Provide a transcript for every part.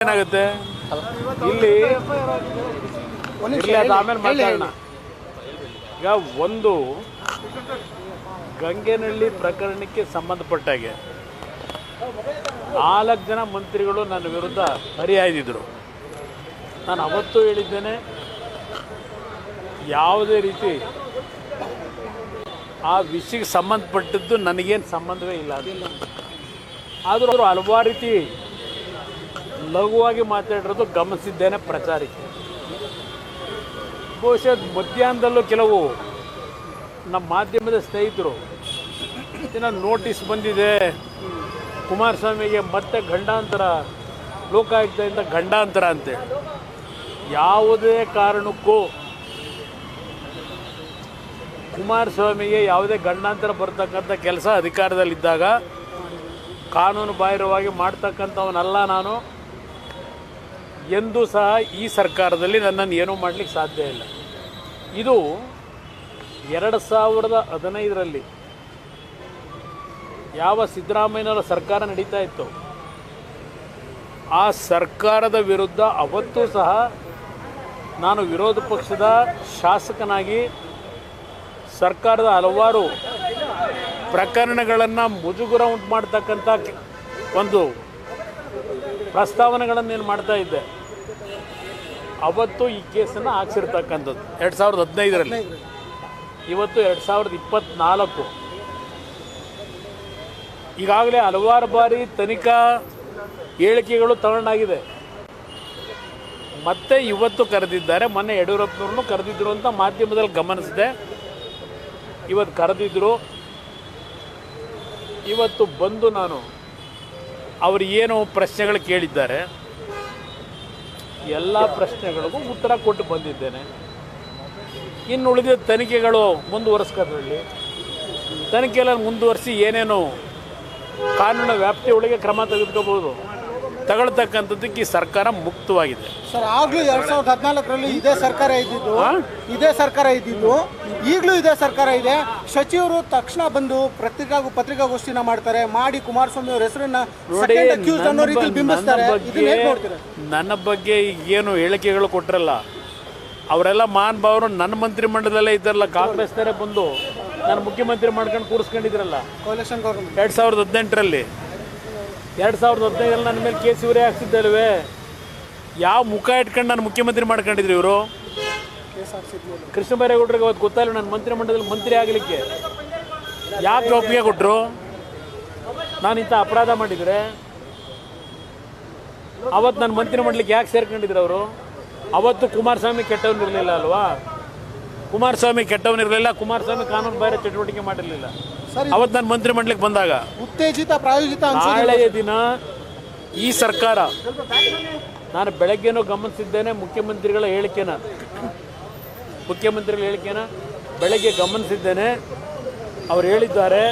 ಏನಾಗುತ್ತೆ? ಇಲ್ಲಿ ಆಮೇಲೆ ಮಾತಾಡೋಣ. ಈಗ ಒಂದು ಗಂಗೆನಹಳ್ಳಿ ಪ್ರಕರಣಕ್ಕೆ ಸಂಬಂಧಪಟ್ಟಾಗೆ ನಾಲ್ಕು ಜನ ಮಂತ್ರಿಗಳು ನನ್ನ ವಿರುದ್ಧ ಹರಿಹಾಯ್ದಿದ್ರು ನಾನು ಅವತ್ತು ಹೇಳಿದ್ದೇನೆ ಯಾವುದೇ ರೀತಿ ಆ ವಿಷಯಕ್ಕೆ ಸಂಬಂಧಪಟ್ಟದ್ದು ನನಗೇನು ಸಂಬಂಧವೇ ಇಲ್ಲ ಅದಿಲ್ಲ ಆದರೂ ಅವರು ಹಲವಾರು ರೀತಿ ಲಘುವಾಗಿ ಮಾತಾಡಿರೋದು ಗಮನಿಸಿದ್ದೇನೆ ಪ್ರಚಾರಕ್ಕೆ ಬಹುಶಃ ಮಧ್ಯಾಹ್ನದಲ್ಲೂ ಕೆಲವು ನಮ್ಮ ಮಾಧ್ಯಮದ ಸ್ನೇಹಿತರು ದಿನ ನೋಟಿಸ್ ಬಂದಿದೆ. ಕುಮಾರಸ್ವಾಮಿಗೆ ಮತ್ತೆ ಗಂಡಾಂತರ ಲೋಕಾಯುಕ್ತದಿಂದ ಗಂಡಾಂತರ ಅಂತೆ. ಯಾವುದೇ ಕಾರಣಕ್ಕೂ ಕುಮಾರಸ್ವಾಮಿಗೆ ಯಾವುದೇ ಗಂಡಾಂತರ ಬರ್ತಕ್ಕಂಥ ಕೆಲಸ ಅಧಿಕಾರದಲ್ಲಿದ್ದಾಗ ಕಾನೂನು ಬಾಹಿರವಾಗಿ ಮಾಡ್ತಕ್ಕಂಥವನಲ್ಲ ನಾನು. ಎಂದೂ ಸಹ ಈ ಸರ್ಕಾರದಲ್ಲಿ ನನ್ನನ್ನು ಏನೂ ಮಾಡಲಿಕ್ಕೆ ಸಾಧ್ಯ ಇಲ್ಲ. ಇದು ಎರಡು ಸಾವಿರದ ಹದಿನೈದರಲ್ಲಿ ಯಾವ ಸಿದ್ದರಾಮಯ್ಯನವರ ಸರ್ಕಾರ ನಡೀತಾ ಇತ್ತು? ಆ ಸರ್ಕಾರದ ವಿರುದ್ಧ ಅವತ್ತೂ ಸಹ ನಾನು ವಿರೋಧ ಪಕ್ಷದ ಶಾಸಕನಾಗಿ ಸರ್ಕಾರದ ಹಲವಾರು ಪ್ರಕರಣಗಳನ್ನು ಮುಜುಗುರ ಉಂಟು ಮಾಡ್ತಕ್ಕಂಥ ಒಂದು ಪ್ರಸ್ತಾವನೆಗಳನ್ನು ಏನು ಮಾಡ್ತಾ ಇದ್ದೆ. ಅವತ್ತು ಈ ಕೇಸನ್ನು ಹಾಕ್ಸಿರ್ತಕ್ಕಂಥದ್ದು. ಎರಡು ಸಾವಿರದ ಹದಿನೈದರಲ್ಲಿ. ಇವತ್ತು ಎರಡು ಸಾವಿರದ ಇಪ್ಪತ್ತ್ನಾಲ್ಕು ಈಗಾಗಲೇ ಹಲವಾರು ಬಾರಿ ತನಿಖಾ ಹೇಳಿಕೆಗಳು ತಗೊಂಡಾಗಿದೆ. ಮತ್ತೆ ಇವತ್ತು ಕರೆದಿದ್ದಾರೆ. ಮೊನ್ನೆ ಯಡಿಯೂರಪ್ಪನವ್ರನ್ನು ಕರೆದಿದ್ರು ಅಂತ ಮಾಧ್ಯಮದಲ್ಲಿ ಗಮನಿಸಿದೆ. ಇವತ್ತು ಕರೆದಿದ್ರು. ಇವತ್ತು ಬಂದು ನಾನು ಅವರು ಏನು ಪ್ರಶ್ನೆಗಳು ಕೇಳಿದ್ದಾರೆ. ಎಲ್ಲ ಪ್ರಶ್ನೆಗಳಿಗೂ ಉತ್ತರ ಕೊಟ್ಟು ಬಂದಿದ್ದೇನೆ. ಇನ್ನು ಉಳಿದ ತನಿಖೆಗಳು ಮುಂದುವರೆಸ್ಕೊಳ್ಳಿ ತನಿಖೆಯಲ್ಲಿ ಮುಂದುವರಿಸಿ ಏನೇನು ಕಾನೂನು ವ್ಯಾಪ್ತಿಯೊಳಗೆ ಕ್ರಮ ತೆಗೆದುಕೋಬೋದು ತಗೊಳ್ತಕ್ಕಂಥದ್ದಕ್ಕೆ ಈ ಸರ್ಕಾರ ಮುಕ್ತವಾಗಿದೆ. ಸರ್ ಆಗ್ಲೂ ಎರಡ್ ಸಾವಿರದ ಹದಿನಾಲ್ಕರಲ್ಲಿ ಇದೇ ಸರ್ಕಾರ ಇದ್ದಿದ್ದು? ಇದೇ ಸರ್ಕಾರ ಇದ್ದಿದ್ದು ಈಗಲೂ ಇದೇ ಸರ್ಕಾರ ಇದೆ. ಸಚಿವರು ತಕ್ಷಣ ಬಂದು ಪತ್ರಿಕಾ ಪತ್ರಿಕಾಗೋಷ್ಠಿನ ಮಾಡ್ತಾರೆ. ಮಾಡಿ ಕುಮಾರಸ್ವಾಮಿ ಅವ್ರ ಹೆಸರನ್ನ ನೋಡಿ second accused ಅನ್ನೋ ನನ್ನ ರೀತಿಲಿ ಬ- ಬಿಂಬಿಸ್ತಾರೆ. ನನ್ನ ಇದನ್ನ ಹೇಗೆ ಬಗ್ಗೆ ನನ್ನ ಬಗ್ಗೆ ಏನು ಹೇಳಿಕೆಗಳು ಕೊಟ್ಟರಲ್ಲ ಅವರೆಲ್ಲ ಮಾನ್ ಭಾವರು ನನ್ನ ಮಂತ್ರಿಮಂಡಲದಲ್ಲೇ ಇದ್ದಾರಲ್ಲ ಕಾಂಗ್ರೆಸ್ನವರೇ ಬಂದು ನಾನು ಮುಖ್ಯಮಂತ್ರಿ ಮಾಡ್ಕೊಂಡು ಕೂರಿಸ್ಕೊಂಡಿದ್ರಲ್ಲ. ಎರಡ್ ಗೌರ್ಮೆಂಟ್ ಎರಡು ಸಾವಿರದ ಹದಿನೆಂಟರಲ್ಲಿ. ಎರಡು ಸಾವಿರದ ಹದಿನೈದರಲ್ಲಿ ನನ್ನ ಮೇಲೆ ಕೇಸ್ ಇವರೇ ಹಾಕ್ಸಿದ್ದಲ್ವೇ ಯಾವ ಮುಖ ಇಟ್ಕೊಂಡು ನಾನು ಮುಖ್ಯಮಂತ್ರಿ ಮಾಡ್ಕೊಂಡಿದ್ರು ಇವರು? ಕೃಷ್ಣ ಬೈರೇಗೌಡರಿಗೆ ಅವತ್ತು ಗೊತ್ತಾಯಿಲ್ಲ ನನ್ನ ಮಂತ್ರಿಮಂಡಲದಲ್ಲಿ ಮಂತ್ರಿ ಆಗಲಿಕ್ಕೆ. ಯಾಕೆ ಒಪ್ಪಿಗೆ ಕೊಟ್ಟರು ನಾನು ಇಂಥ ಅಪರಾಧ ಮಾಡಿದರೆ? ಅವತ್ತು ನನ್ನ ಮಂತ್ರಿಮಂಡಲಕ್ಕೆ ಯಾಕೆ ಸೇರ್ಕೊಂಡಿದ್ರು ಅವರು? ಅವತ್ತು ಕುಮಾರಸ್ವಾಮಿ ಕೆಟ್ಟವನಿರಲಿಲ್ಲ ಅಲ್ವಾ? ಕುಮಾರಸ್ವಾಮಿ ಕೆಟ್ಟವನಿರಲಿಲ್ಲ ಕುಮಾರಸ್ವಾಮಿ ಕಾನೂನು ಬಾಹಿರ ಚಟುವಟಿಕೆ ಮಾಡಿರಲಿಲ್ಲ. ಅವತ್ತು ನಾನು ಮಂತ್ರಿಮಂಡಲಕ್ಕೆ ಬಂದಾಗ ಉತ್ತೇಜಿತ ಪ್ರಾಯೋಜಿತ ನಾಳೆಯ ದಿನ ಈ ಸರ್ಕಾರ ನಾನು ಬೆಳಗ್ಗೆನೂ ಗಮನಿಸಿದ್ದೇನೆ ಮುಖ್ಯಮಂತ್ರಿಗಳ ಹೇಳಿಕೆನ. ಮುಖ್ಯಮಂತ್ರಿಗಳ ಹೇಳಿಕೆನ ಬೆಳಗ್ಗೆ ಗಮನಿಸಿದ್ದೇನೆ. ಅವ್ರು ಹೇಳಿದ್ದಾರೆ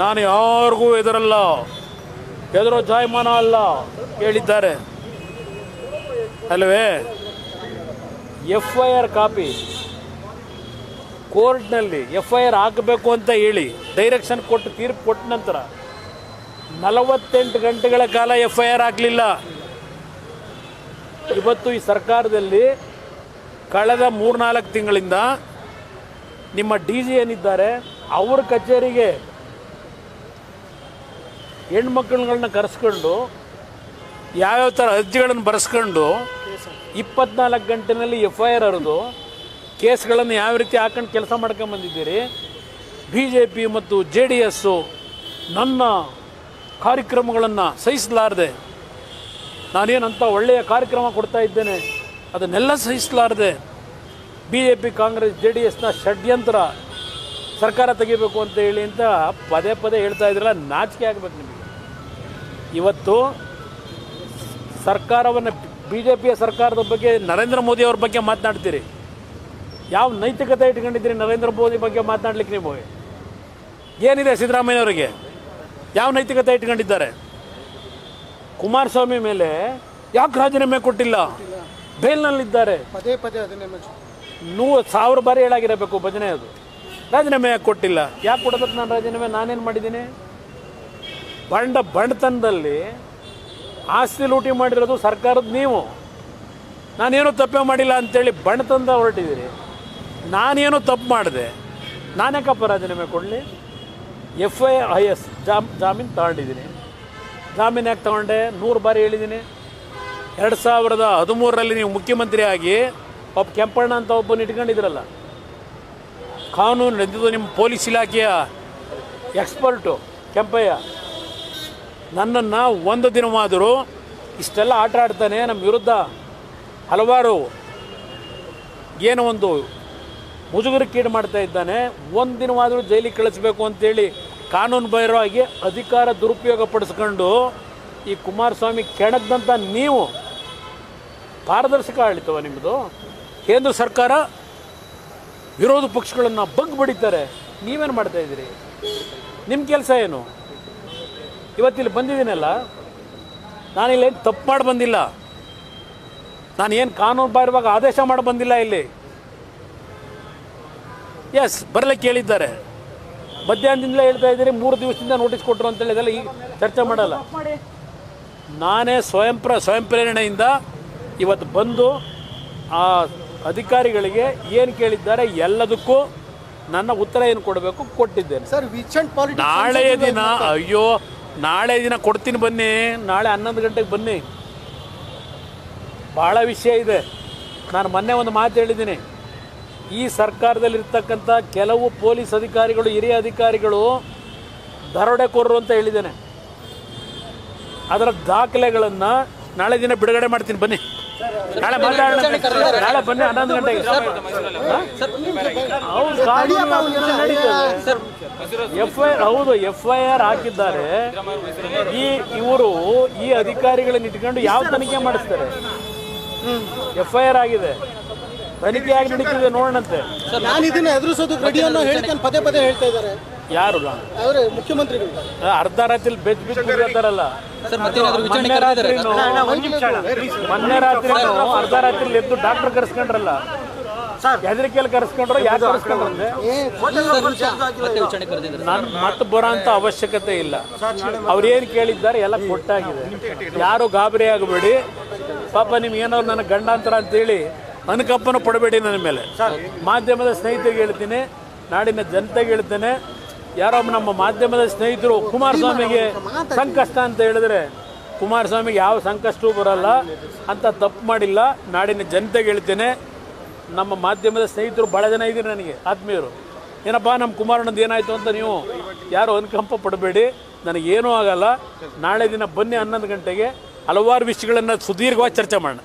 ನಾನು ಯಾರಿಗೂ ಎದುರಲ್ಲ ಎದುರೋ ಜಾಯಮಾನ ಅಲ್ಲ ಹೇಳಿದ್ದಾರೆ. ಅಲ್ವೇ? F I R copy. ಕೋರ್ಟ್ನಲ್ಲಿ ಎಫ್ ಐ ಆರ್ ಹಾಕಬೇಕು ಅಂತ ಹೇಳಿ ಡೈರೆಕ್ಷನ್ ಕೊಟ್ಟು ತೀರ್ಪು ಕೊಟ್ಟ ನಂತರ ನಲವತ್ತೆಂಟು ಗಂಟೆಗಳ ಕಾಲ ಎಫ್ ಐ ಆರ್ ಆಗಲಿಲ್ಲ. ಇವತ್ತು ಈ ಸರ್ಕಾರದಲ್ಲಿ ಕಳೆದ ಮೂರ್ನಾಲ್ಕು ತಿಂಗಳಿಂದ ನಿಮ್ಮ ಡಿ ಜಿ ಏನಿದ್ದಾರೆ, ಅವ್ರ ಕಚೇರಿಗೆ ಹೆಣ್ಮಕ್ಳುಗಳನ್ನ ಕರೆಸ್ಕೊಂಡು ಯಾವ್ಯಾವ ಥರ ಅರ್ಜಿಗಳನ್ನು ಬರೆಸ್ಕೊಂಡು ಇಪ್ಪತ್ನಾಲ್ಕು ಗಂಟೆನಲ್ಲಿ ಎಫ್ ಐ ಆರ್ ಹರಿದು ಕೇಸ್ಗಳನ್ನು ಯಾವ ರೀತಿ ಹಾಕೊಂಡು ಕೆಲಸ ಮಾಡ್ಕೊಂಬಂದಿದ್ದೀರಿ ಬಿ ಜೆ ಪಿ ಮತ್ತು ಜೆ ಡಿ ಎಸ್ಸು ನನ್ನ ಕಾರ್ಯಕ್ರಮಗಳನ್ನು ಸಹಿಸಲಾರದೆ ನಾನೇನಂತ ಒಳ್ಳೆಯ ಕಾರ್ಯಕ್ರಮ ಕೊಡ್ತಾ ಇದ್ದೇನೆ, ಅದನ್ನೆಲ್ಲ ಸಹಿಸಲಾರದೆ B J P Congress J D ಎಸ್ನ ಷಡ್ಯಂತ್ರ ಸರ್ಕಾರ ತೆಗಿಬೇಕು ಅಂತ ಹೇಳಿ ಅಂತ ಪದೇ ಪದೇ ಹೇಳ್ತಾ ಇದ್ರಲ್ಲ, ನಾಚಿಕೆ ಆಗಬೇಕು ನಿಮಗೆ. ಇವತ್ತು ಸರ್ಕಾರವನ್ನು ಬಿ ಜೆ ಪಿಯ ಸರ್ಕಾರದ ಬಗ್ಗೆ ನರೇಂದ್ರ ಮೋದಿ ಅವ್ರ ಬಗ್ಗೆ ಮಾತನಾಡ್ತೀರಿ. ಯಾವ ನೈತಿಕತೆ ಇಟ್ಕೊಂಡಿದ್ದೀರಿ? ನರೇಂದ್ರ ಮೋದಿ ಬಗ್ಗೆ ಮಾತನಾಡ್ಲಿಕ್ಕೆ ನೀವು? ಏನಿದೆ ಸಿದ್ದರಾಮಯ್ಯನವರಿಗೆ? ಯಾವ ನೈತಿಕತೆ ಇಟ್ಕೊಂಡಿದ್ದಾರೆ? ಕುಮಾರಸ್ವಾಮಿ ಮೇಲೆ ಯಾಕೆ ರಾಜೀನಾಮೆ ಕೊಟ್ಟಿಲ್ಲ? ಬೇಲ್ನಲ್ಲಿದ್ದಾರೆ. ಪದೇ ಪದೇ ಅದನ್ನೇ. ನೂ ಸಾವಿರ ಬಾರಿ ಹೇಳಾಗಿರಬೇಕು ಭಜನೆ ಅದು. ರಾಜೀನಾಮೆ ಯಾಕೆ ಕೊಟ್ಟಿಲ್ಲ? ಯಾಕೆ ಕೊಡಬೇಕು ನಾನು ರಾಜೀನಾಮೆ? ನಾನೇನು ಮಾಡಿದ್ದೀನಿ? ಬಂಡ ಬಂಡತನದಲ್ಲಿ ಆಸ್ತಿ ಲೂಟಿ ಮಾಡಿರೋದು ಸರ್ಕಾರದ ನೀವು. ನಾನೇನು ತಪ್ಪೇ ಮಾಡಿಲ್ಲ ಅಂತೇಳಿ ಬಣತಂದ ಹೊರಟಿದ್ದೀರಿ. ನಾನೇನು ತಪ್ಪು ಮಾಡಿದೆ. ನಾನ್ಯಾಕಪ್ಪ ರಾಜೀನಾಮೆ ಕೊಡಲಿ? ಎಫ್ ಐ ಐ ಎಸ್ ಜಾಮ್, ಜಾಮೀನು ತಗೊಂಡಿದ್ದೀನಿ. ಜಾಮೀನು ಯಾಕೆ ತಗೊಂಡೆ? ನೂರು ಬಾರಿ ಹೇಳಿದ್ದೀನಿ. ಎರಡು ಸಾವಿರದ ಹದಿಮೂರರಲ್ಲಿ ನೀವು ಮುಖ್ಯಮಂತ್ರಿ ಆಗಿ ಒಬ್ಬ ಕೆಂಪಣ್ಣ ಅಂತ ಒಬ್ಬನ ಇಟ್ಕೊಂಡಿದ್ರಲ್ಲ. ಕಾನೂನು ನಡೆದಿದ್ದು ನಿಮ್ಮ ಪೊಲೀಸ್ ಇಲಾಖೆಯ ಎಕ್ಸ್ಪರ್ಟು ಕೆಂಪಯ್ಯ. ನನ್ನನ್ನು ಒಂದು ದಿನವಾದರೂ ಇಷ್ಟೆಲ್ಲ ಆಟ ಆಡ್ತಾನೆ. ನಮ್ಮ ವಿರುದ್ಧ ಹಲವಾರು ಏನೋ ಒಂದು ಮುಜುಗರಕ್ಕೀಡು ಮಾಡ್ತಾ ಇದ್ದಾನೆ. ಒಂದು ದಿನವಾದರೂ ಜೈಲಿಗೆ ಕಳಿಸ್ಬೇಕು ಅಂತೇಳಿ ಕಾನೂನು ಬಾಹಿರವಾಗಿ ಅಧಿಕಾರ ದುರುಪಯೋಗ ಪಡಿಸ್ಕೊಂಡು ಈ ಕುಮಾರಸ್ವಾಮಿ ಕೆಣಕ್ದಂಥ ನೀವು ಪಾರದರ್ಶಕ ಆಳಿತವ ನಿಮ್ಮದು ಕೇಂದ್ರ ಸರ್ಕಾರ ವಿರೋಧ ಪಕ್ಷಗಳನ್ನು ಬಗ್ ಬಡಿತಾರೆ. ನೀವೇನು ಮಾಡ್ತಾ ಇದ್ದೀರಿ? ನಿಮ್ಮ ಕೆಲಸ ಏನು? ಇವತ್ತಿಲ್ಲಿ ಬಂದಿದ್ದೀನಲ್ಲ? ನಾನಿಲ್ಲೇನು ತಪ್ಪು ಮಾಡಿ ಬಂದಿಲ್ಲ? ನಾನು ಏನು ಕಾನೂನು ಬಾಹಿರವಾಗಿ ಆದೇಶ ಮಾಡಿ ಬಂದಿಲ್ಲ ಇಲ್ಲಿ? ಎಸ್ ಬರಲಿಕ್ಕೆ ಕೇಳಿದ್ದಾರೆ. ಮಧ್ಯಾಹ್ನದಿಂದಲೇ ಹೇಳ್ತಾ ಇದ್ದೀರಿ ಮೂರು ದಿವಸದಿಂದ ನೋಟಿಸ್ ಕೊಟ್ಟರು ಅಂತೇಳಿ ಇದೆಲ್ಲ ಈ ಚರ್ಚೆ ಮಾಡಲ್ಲ. ನಾನೇ ಸ್ವಯಂ ಪ್ರ ಸ್ವಯಂ ಪ್ರೇರಣೆಯಿಂದ ಇವತ್ತು ಬಂದು ಆ ಅಧಿಕಾರಿಗಳಿಗೆ ಏನು ಕೇಳಿದ್ದಾರೆ ಎಲ್ಲದಕ್ಕೂ ನನ್ನ ಉತ್ತರ ಏನು ಕೊಡಬೇಕು ಕೊಟ್ಟಿದ್ದೇನೆ. ಸರ್ ನಾಳೆ ದಿನ ಅಯ್ಯೋ ನಾಳೆ ದಿನ ಕೊಡ್ತೀನಿ ಬನ್ನಿ ನಾಳೆ ಹನ್ನೊಂದು ಗಂಟೆಗೆ ಬನ್ನಿ. ಭಾಳ ವಿಷಯ ಇದೆ. ನಾನು ಮೊನ್ನೆ ಒಂದು ಮಾತು ಹೇಳಿದ್ದೀನಿ. ಈ ಸರ್ಕಾರದಲ್ಲಿರ್ತಕ್ಕಂಥ ಕೆಲವು ಪೊಲೀಸ್ ಅಧಿಕಾರಿಗಳು ಹಿರಿಯ ಅಧಿಕಾರಿಗಳು ದರೋಡೆಕೋರರು ಅಂತ ಹೇಳಿದ್ದೇನೆ. ಅದರ ದಾಖಲೆಗಳನ್ನು ನಾಳೆ ದಿನ ಬಿಡುಗಡೆ ಮಾಡ್ತೀನಿ ಬನ್ನಿ. ನಾಳೆ ಮಾತಾಡೋಣ ನಾಳೆ ಬನ್ನಿ ಹನ್ನೊಂದು ಗಂಟೆಗೆ. ಎಫ್ ಐ ಹೌದು ಎಫ್ ಐ ಆರ್ ಹಾಕಿದ್ದಾರೆ. ಈ ಇವರು ಈ ಅಧಿಕಾರಿಗಳನ್ನ ಇಟ್ಕೊಂಡು ಯಾವ ತನಿಖೆ ಮಾಡಿಸ್ತಾರೆ? ಎಫ್ ಐ ಆರ್ ಆಗಿದೆ. ತನಿಖೆ ಆಗಿ ನಡೀತಿದೆ ನೋಡೋಣಂತೆ. ನಾನು ಇದನ್ನ ಎದುರಿಸೋದು ರೆಡಿ ಅನ್ನೋ ಹೇಳಿಕೆ ಪದೇ ಪದೇ ಹೇಳ್ತಾ ಇದ್ದಾರೆ. ಯಾರು? ಅವರು ಮುಖ್ಯಮಂತ್ರಿಗಳು. ಅರ್ಧ ರಾತ್ರಿ ಬೆಚ್ ಬಿಟ್ಟು ಬಿಡ್ತಾರಲ್ಲ ಸರ್ ಮತ್ತೇನಾದ್ರು ವಿಚಾರಣೆ ಮೊನ್ನೆ ರಾತ್ರಿನೂ ಮೊನ್ನೆ ರಾತ್ರಿನೂ ಅರ್ಧ ರಾತ್ರಿ ಎದ್ದು ಡಾಕ್ಟರ್ ಕರೆಸ್ಕೊಂಡ್ರಲ್ಲ. ಹೆದರಿಕೆಯಲ್ಲಿ ಕರೆಸ್ಕೊಂಡ್ರು ಯಾಕೆ ಕರೆಸ್ಕೊಂಡ್ರೆ ನಾನು ಮತ್ತೆ ಬರೋ ಅಂತ ಅವಶ್ಯಕತೆ ಇಲ್ಲ. ಅವ್ರು ಏನು ಕೇಳಿದ್ದಾರೆ ಎಲ್ಲ ಕೊಟ್ಟಾಗಿದೆ. ಯಾರು ಗಾಬರಿ ಆಗಬೇಡಿ. ಪಾಪ ನಿಮ್ಗೆ ಏನೋ ನನ್ನ ಗಂಡಾಂತರ ಅಂತೇಳಿ ಅನುಕಂಪನ ಪಡಬೇಡಿ ನನ್ನ ಮೇಲೆ. ಮಾಧ್ಯಮದ ಸ್ನೇಹಿತರಿಗೆ ಹೇಳ್ತೀನಿ, ನಾಡಿನ ಜನತೆಗೆ ಹೇಳ್ತೇನೆ, ಯಾರೋ ನಮ್ಮ ಮಾಧ್ಯಮದ ಸ್ನೇಹಿತರು ಕುಮಾರಸ್ವಾಮಿಗೆ ಸಂಕಷ್ಟ ಅಂತ ಹೇಳಿದ್ರೆ ಕುಮಾರಸ್ವಾಮಿಗೆ ಯಾವ ಸಂಕಷ್ಟವೂ ಬರಲ್ಲ, ಅಂತ ತಪ್ಪು ಮಾಡಿಲ್ಲ. ನಾಡಿನ ಜನತೆಗೆ ಹೇಳ್ತೇನೆ, ನಮ್ಮ ಮಾಧ್ಯಮದ ಸ್ನೇಹಿತರು ಭಾಳ ಜನ ಇದ್ದೀರಿ ನನಗೆ, ಆತ್ಮೀಯರು. ಏನಪ್ಪ, ನಮ್ಮ ಕುಮಾರಣ್ಣದ್ದು ಏನಾಯಿತು ಅಂತ ನೀವು ಯಾರು ಅನುಕಂಪ ಪಡಬೇಡಿ ನನಗೇನೂ ಆಗಲ್ಲ. ನಾಳೆ ದಿನ ಬನ್ನಿ ಹನ್ನೊಂದು ಗಂಟೆಗೆ, ಹಲವಾರು ವಿಷಯಗಳನ್ನು ಸುದೀರ್ಘವಾಗಿ ಚರ್ಚೆ ಮಾಡೋಣ.